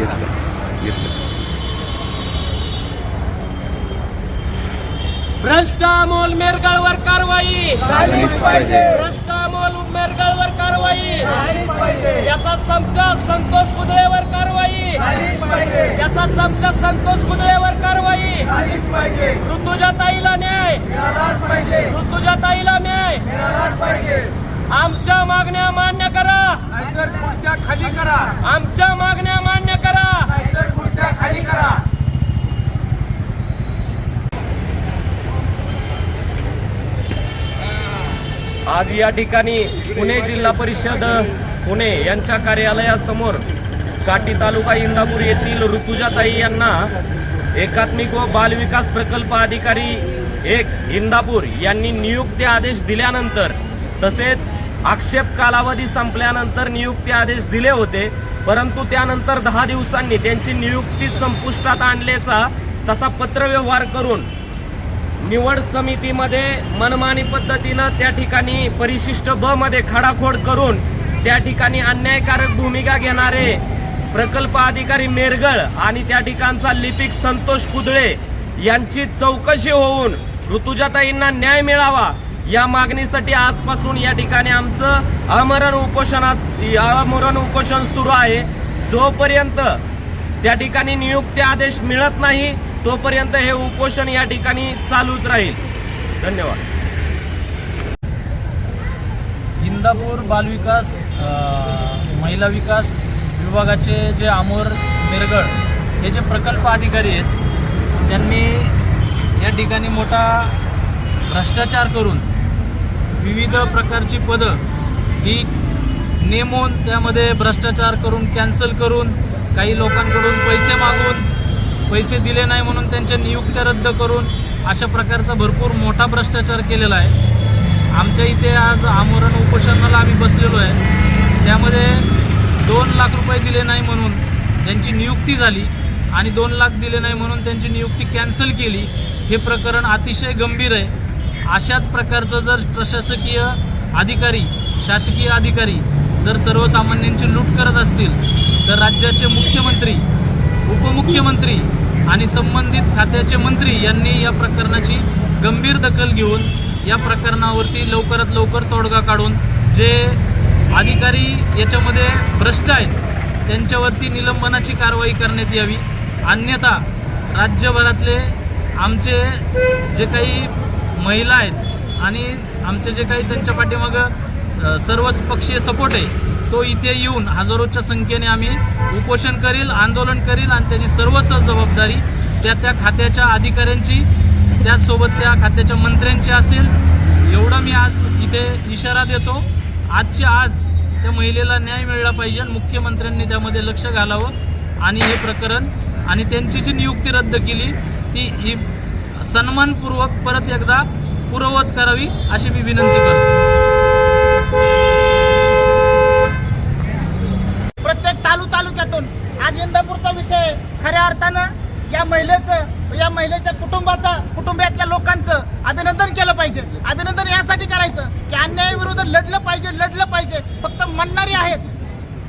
घेतलं. घेतलं. भ्रष्ट अमोल मेरगळवर कारवाई. झालीच पाहिजे. भ्रष्ट अमोल मेरगळवर कारवाई. याचा चमचा संतोष कुदळेवर कारवाई. याचा चमचा संतोष कुदळेवर कारवाई. ऋतुजा ताईला न्याय. ऋतुजा ताईला न्याय. आमच्या मागण्या मान्य करा. खाली करा. आमच्या मागण्या मान्य करा नाहीतर खुर्च्या खाली करा आज या ठिकाणी पुणे जिल्हा परिषद पुणे यांच्या कार्यालयासमोर काटी तालुका इंदापूर येथील ऋतुजाताई यांना एकात्मिक व बालविकास प्रकल्प अधिकारी एक इंदापूर यांनी नियुक्ती आदेश दिल्यानंतर तसेच आक्षेप कालावधी संपल्यानंतर नियुक्ती आदेश दिले होते. परंतु त्यानंतर दहा दिवसांनी त्यांची नियुक्ती संपुष्टात आणल्याचा तसा पत्रव्यवहार करून निवड समितीमध्ये मनमानी पद्धतीनं त्या ठिकाणी परिशिष्ट ब मध्ये खडाखोड करून त्या ठिकाणी अन्यायकारक भूमिका घेणारे प्रकल्प अधिकारी मेरगळ आणि त्या ठिकाणचा लिपिक संतोष कुदळे यांची चौकशी होऊन ऋतुजाताईंना न्याय मिळावा या मागणीसाठी आजपासून या ठिकाणी आमचं आमरण उपोषणात आमरण उपोषण सुरू आहे. जोपर्यंत त्या ठिकाणी नियुक्ती आदेश मिळत नाही तोपर्यंत हे उपोषण या ठिकाणी चालूच राहील. धन्यवाद. इंदापूर बालविकास महिला विकास विभागाचे जे आमोर मिरगळ हे जे प्रकल्प अधिकारी आहेत त्यांनी या ठिकाणी मोठा भ्रष्टाचार करून विविध प्रकारची पदं ही नेमून त्यामध्ये भ्रष्टाचार करून कॅन्सल करून काही लोकांकडून पैसे मागून पैसे दिले नाही म्हणून त्यांच्या नियुक्त्या रद्द करून अशा प्रकारचा भरपूर मोठा भ्रष्टाचार केलेला आहे. आमच्या इथे आज आमरण उपोषणाला आम्ही बसलेलो आहे. त्यामध्ये दोन लाख रुपये दिले नाही म्हणून त्यांची नियुक्ती झाली आणि दोन लाख दिले नाही म्हणून त्यांची नियुक्ती कॅन्सल केली. हे प्रकरण अतिशय गंभीर आहे. अशाच प्रकारचं जर प्रशासकीय अधिकारी शासकीय अधिकारी जर सर्वसामान्यांची लूट करत असतील तर राज्याचे मुख्यमंत्री उपमुख्यमंत्री आणि संबंधित खात्याचे मंत्री यांनी या प्रकरणाची गंभीर दखल घेऊन या प्रकरणावरती लवकरात लवकर तोडगा काढून जे अधिकारी याच्यामध्ये भ्रष्ट आहेत त्यांच्यावरती निलंबनाची कारवाई करण्यात यावी. अन्यथा राज्यभरातले आमचे जे काही महिला आहेत आणि आमचे जे काही त्यांच्या पाठीमागं सर्वच पक्षीय सपोर्ट आहे तो इथे येऊन हजारोच्या संख्येने आम्ही उपोषण करील आंदोलन करील आणि त्याची सर्वच जबाबदारी त्या त्या खात्याच्या अधिकाऱ्यांची त्याचसोबत त्या खात्याच्या मंत्र्यांची असेल. एवढं मी आज इथे इशारा देतो. आजच्या आज त्या महिलेला न्याय मिळला पाहिजे मुख्यमंत्र्यांनी त्यामध्ये लक्ष घालावं आणि हे प्रकरण आणि त्यांची जी नियुक्ती रद्द केली ती ही सन्मानपूर्वक परत एकदा पूर्ववत करावी अशी मी विनंती करतो. खऱ्या अर्थानं या महिलेचं या महिलेच्या कुटुंबाचा कुटुंबातल्या लोकांचं अभिनंदन केलं पाहिजे. अभिनंदन यासाठी करायचं की अन्यायाविरुद्ध लढलं पाहिजे लढलं पाहिजे. फक्त म्हणणारी आहेत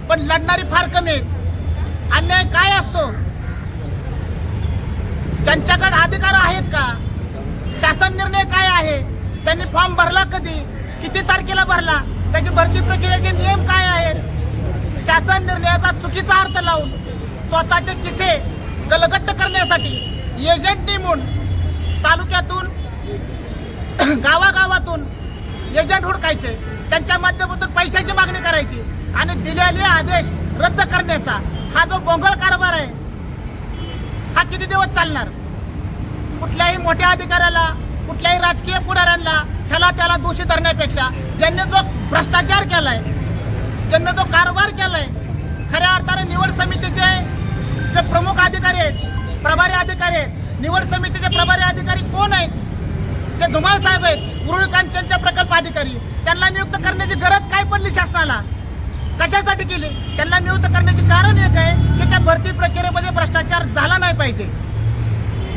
पण लढणारी फार कमी आहेत. अन्याय काय असतो? ज्यांच्याकडे अधिकार आहेत का? शासन निर्णय काय आहे? त्यांनी फॉर्म भरला कधी? किती तारखेला भरला? त्याची भरती प्रक्रियेचे नियम काय आहेत? शासन निर्णयाचा चुकीचा अर्थ लावून स्वतःचे किसे गलगट्ट करण्यासाठी एजंट नेमून तालुक्यातून गावागावातून एजंट हुडकायचे. त्यांच्या माध्यमातून पैशाची मागणी करायची आणि दिलेले आदेश रद्द करण्याचा हा जो गोंगळ कारभार आहे हा किती दिवस चालणार? कुठल्याही मोठ्या अधिकाऱ्याला कुठल्याही राजकीय पुढाऱ्यांना ह्याला त्याला दोषी धरण्यापेक्षा ज्यांनी जो भ्रष्टाचार केलाय ज्यांनी जो कारभार केलाय खऱ्या अर्थाने निवड समितीचे जे प्रमुख अधिकारी आहेत प्रभारी अधिकारी आहेत निवड समितीचे प्रभारी अधिकारी कोण आहेत? जे धुमाल साहेब आहेत उरुळ प्रकल्प अधिकारी. त्यांना नियुक्त करण्याची गरज काय पडली शासनाला? कशासाठी केली? त्यांना नियुक्त करण्याचे कारण एक आहे की त्या भरती प्रक्रियेमध्ये भ्रष्टाचार झाला नाही पाहिजे.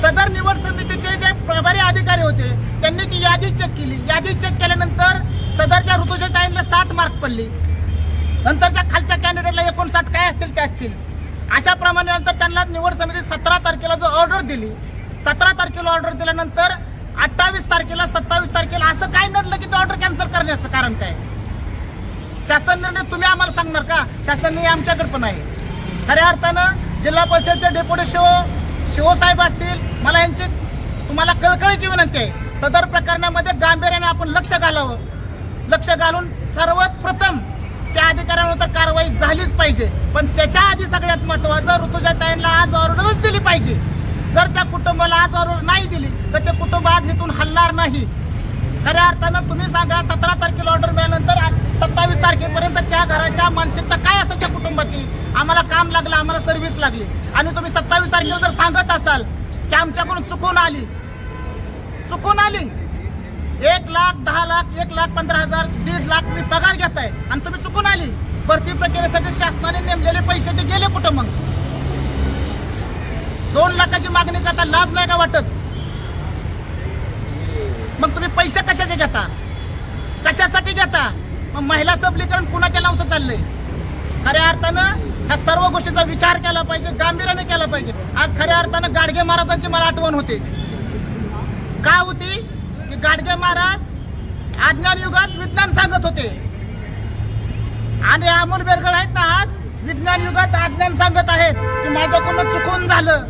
सदर निवड समितीचे जे प्रभारी अधिकारी होते त्यांनी ती यादी चेक केली. यादी चेक केल्यानंतर सदरच्या ऋतुजा टाईमला साठ मार्क पडले. नंतरच्या खालच्या कॅन्डिडेटला एकोणसाठ काय असतील ते असतील. अशा प्रमाणानंतर त्यांना निवड समिती सतरा तारखेला जो ऑर्डर दिली सतरा तारखेला ऑर्डर दिल्यानंतर अठ्ठावीस तारखेला सत्तावीस तारखेला असं काय नडलं की ते ऑर्डर कॅन्सल करण्याचं कारण काय? शासन निर्णय तुम्ही आम्हाला सांगणार का? शासन निर्णय आमच्याकडे पण आहे. खऱ्या अर्थानं जिल्हा परिषदचे डेप्युटी शिव शिवसाहेब असतील मला यांची तुम्हाला कळकळीची विनंती आहे. सदर प्रकरणामध्ये गांभीर्याने आपण लक्ष घालावं. लक्ष घालून सर्वात प्रथम त्या अधिकाऱ्यांवर तर कारवाई झालीच पाहिजे. पण त्याच्या आधी सगळ्यात महत्वाचं ऋतुजाताईंना आज ऑर्डरच दिली पाहिजे. जर त्या कुटुंबाला आज ऑर्डर नाही दिली तर ते कुटुंब आज इथून हलणार नाही. खऱ्या अर्थानं तुम्ही सांगा सतरा तारखेला ऑर्डर मिळाल्यानंतर सत्तावीस तारखेपर्यंत त्या घराच्या मानसिकता काय असेल त्या कुटुंबाची? आम्हाला काम लागलं आम्हाला सर्व्हिस लागली. आणि तुम्ही सत्तावीस तारखेला जर सांगत असाल की आमच्याकडून चुकून आली चुकून आली. एक लाख दहा लाख एक लाख पंधरा हजार दीड लाख तुम्ही पगार घेताय आणि तुम्ही चुकून आली. भरती प्रक्रियेसाठी शासनाने नेमलेले पैसे ते गेले कुठं मग? दोन लाखाची मागणी करता लाज नाही का वाटत? मग तुम्ही पैसे कशाचे घेता? कशासाठी घेता? मग महिला सबलीकरण कुणाच्या नावचं चाललंय? खऱ्या अर्थानं ह्या सर्व गोष्टीचा विचार केला पाहिजे गांभीर्याने केला पाहिजे. आज खऱ्या अर्थानं गाडगे महाराजांची मला आठवण होते. का होती? की गाडगे महाराज अज्ञान युगात विज्ञान सांगत होते. आणि अमोल बेरगड आहेत ना आज विज्ञान युगात अज्ञान सांगत आहेत की माझ्याकडून चुकून झालं.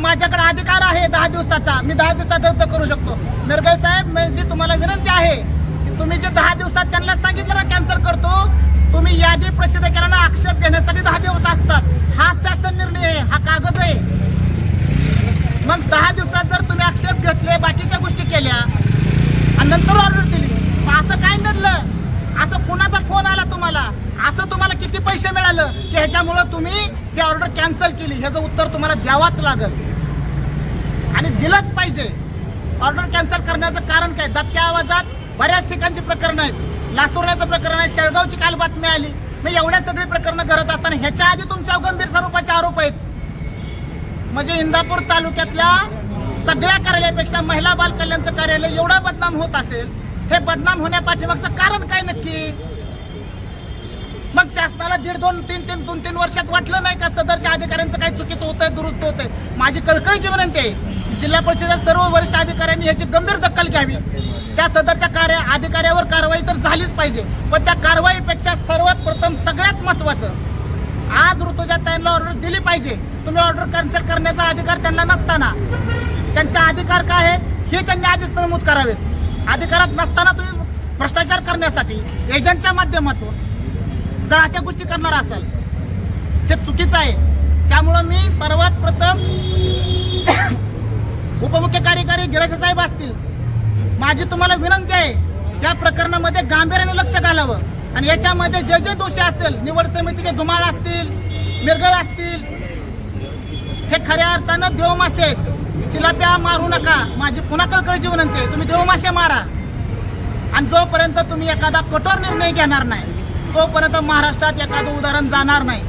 माझ्याकडे अधिकार आहे दहा दिवसाचा. मी दहा दिवसात रद्द करू शकतो. मिरगल साहेब म्हणजे तुम्हाला विनंती आहे की तुम्ही जे दहा दिवसात त्यांना सांगितलं ना कॅन्सल करतो तुम्ही यादी प्रसिद्ध केल्यानं आक्षेप घेण्यासाठी दहा दिवस असतात. हा शासन निर्णय आहे हा कागद आहे. मग दहा दिवसात जर तुम्ही आक्षेप घेतले बाकीच्या गोष्टी केल्या आणि नंतर ऑर्डर दिली असं काय नडलं असं कुणाचा फोन आला तुम्हाला? असं तुम्हाला किती पैसे मिळालं की ह्याच्यामुळं तुम्ही ती ऑर्डर कॅन्सल केली? ह्याचं उत्तर तुम्हाला द्यावाच लागल. आणि दिलंच पाहिजे. ऑर्डर कॅन्सल करण्याचं कारण काय? दबक्या आवाजात बऱ्याच ठिकाणची प्रकरणं आहेत. लातूरण्याचं प्रकरण आहे शेळगावची काल बातमी आली. मग एवढ्या सगळी प्रकरणं करत असताना ह्याच्या आधी तुमच्यावर गंभीर स्वरूपाचे आरोप आहेत. म्हणजे इंदापूर तालुक्यातल्या सगळ्या कार्यालयापेक्षा महिला बाल कल्याणचं कार्यालय एवढं बदनाम होत असेल हे बदनाम होण्यापाठीमागचं कारण काय नक्की? मग शासनाला दीड दोन तीन तीन दोन तीन वर्षात वाटलं नाही का सदरच्या अधिकाऱ्यांचं काही चुकीचं होतंय दुरुस्त होतंय? माझी कळकळीची विनंती आहे. जिल्हा परिषदेच्या सर्व वरिष्ठ अधिकाऱ्यांनी याची गंभीर दखल घ्यावी. त्या सदरच्या कार्य अधिकाऱ्यावर कारवाई तर झालीच पाहिजे. पण त्या कारवाईपेक्षा सर्वात प्रथम सगळ्यात महत्वाचं आज ऋतुजा त्यांना ऑर्डर दिली पाहिजे. तुम्ही ऑर्डर कॅन्सल करण्याचा अधिकार त्यांना नसताना. त्यांचा अधिकार काय आहे हे त्यांनी आधीच नमूद करावेत. अधिकारात नसताना तुम्ही भ्रष्टाचार करण्यासाठी एजंटच्या माध्यमातून जर अशा गोष्टी करणार असाल ते चुकीचं आहे. त्यामुळं मी सर्वात प्रथम उपमुख्य कार्यकारी गिराशे साहेब असतील माझी तुम्हाला विनंती आहे या प्रकरणामध्ये गांभीर्याने लक्ष घालावं. आणि याच्यामध्ये जे जे दोषी असतील निवड समितीचे धुमाळ असतील मिरगळ असतील हे खऱ्या अर्थानं देवमासे आहेत. चिलाप्या मारू नका. माझी पुन्हा कळकळीची विनंती आहे तुम्ही देवमासे मारा. आणि जोपर्यंत तुम्ही एखादा कठोर निर्णय घेणार नाही तोपर्यंत महाराष्ट्रात एखादं उदाहरण जाणार नाही.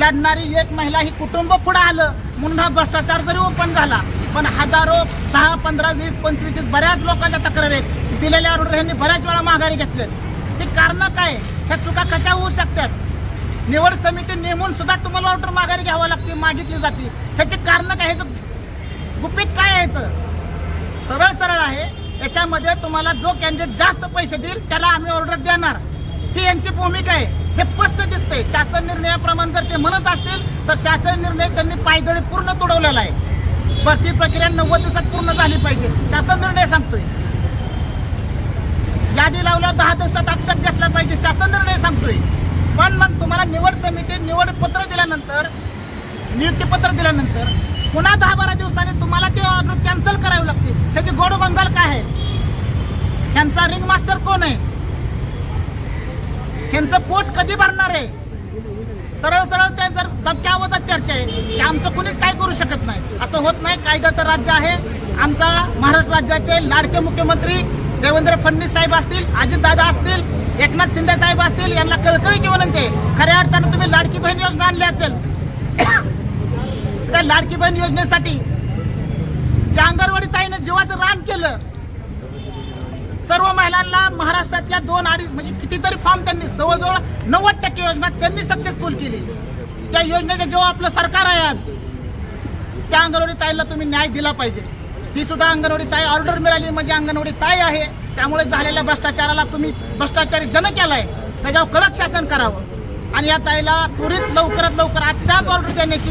लढणारी एक महिला ही कुटुंब पुढे आलं म्हणून हा भ्रष्टाचार जरी ओपन झाला पण हजारो दहा पंधरा वीस पंचवीस तीस बऱ्याच लोकांच्या तक्रार आहेत दिलेल्या ऑर्डर यांनी बऱ्याच वेळा माघारी घेतले. ती कारणं काय? ह्या चुका कशा होऊ शकतात? निवड समिती नेमून सुद्धा तुम्हाला ऑर्डर माघारी घ्यावं लागते मागितली जाते. ह्याची कारणं काय? ह्याचं गुपित काय यायचं? सरळ सरळ आहे. याच्यामध्ये तुम्हाला जो कॅन्डिडेट जास्त पैसे देईल त्याला आम्ही ऑर्डर देणार. ही यांची भूमिका आहे. हे स्पष्ट दिसतंय. शासन निर्णयाप्रमाणे जर ते म्हणत असतील तर शासन निर्णय त्यांनी पायदळी पूर्ण तुडवलेला आहे. भरती प्रक्रिया नव्वद दिवसात पूर्ण झाली पाहिजे. शासन निर्णय सांगतोय. यादी लावला दहा दिवसात आक्षेप घेतला पाहिजे. शासन निर्णय सांगतोय. पण मग तुम्हाला निवड समिती निवड पत्र दिल्यानंतर नियुक्तीपत्र दिल्यानंतर पुन्हा दहा बारा दिवसांनी तुम्हाला ते ऑर्डर कॅन्सल करावी लागते त्याची गोड बंगाल काय आहे? त्यांचा रिंग मास्टर कोण आहे? त्यांचं पोट कधी भरणार आहे? सरळ सरळ ते जर दबक्या आवाजात चर्चा आहे की आमचं कुणीच काय करू शकत नाही. असं होत नाही. कायद्याचं राज्य आहे. आमचा महाराष्ट्र राज्याचे लाडके मुख्यमंत्री देवेंद्र फडणवीस साहेब असतील अजितदादा असतील एकनाथ शिंदे साहेब असतील यांना कळकळीची विनंती आहे. खऱ्या अर्थानं तुम्ही लाडकी बहीण योजना आणली असेल त्या लाडकी बहीण योजनेसाठी ज्या अंगणवाडी ताईनं जीवाचं रान केलं. सर्व महिलांना महाराष्ट्रातल्या दोन अडीच म्हणजे कितीतरी फॉर्म त्यांनी जवळजवळ नव्वद टक्के योजना त्यांनी सक्सेसफुल केली. त्या योजनेचे जेव्हा आपलं सरकार आहे आज त्या अंगणवाडी ताईला तुम्ही न्याय दिला पाहिजे. ही सुद्धा अंगणवाडी ताई ऑर्डर मिळाली म्हणजे अंगणवाडी ताई आहे. त्यामुळे झालेल्या भ्रष्टाचाराला तुम्ही भ्रष्टाचारी जन केलाय. त्याच्यावर कडक शासन करावं. आणि या ताईला त्वरित लवकरात लवकर आजच्याच ऑर्डर देण्याची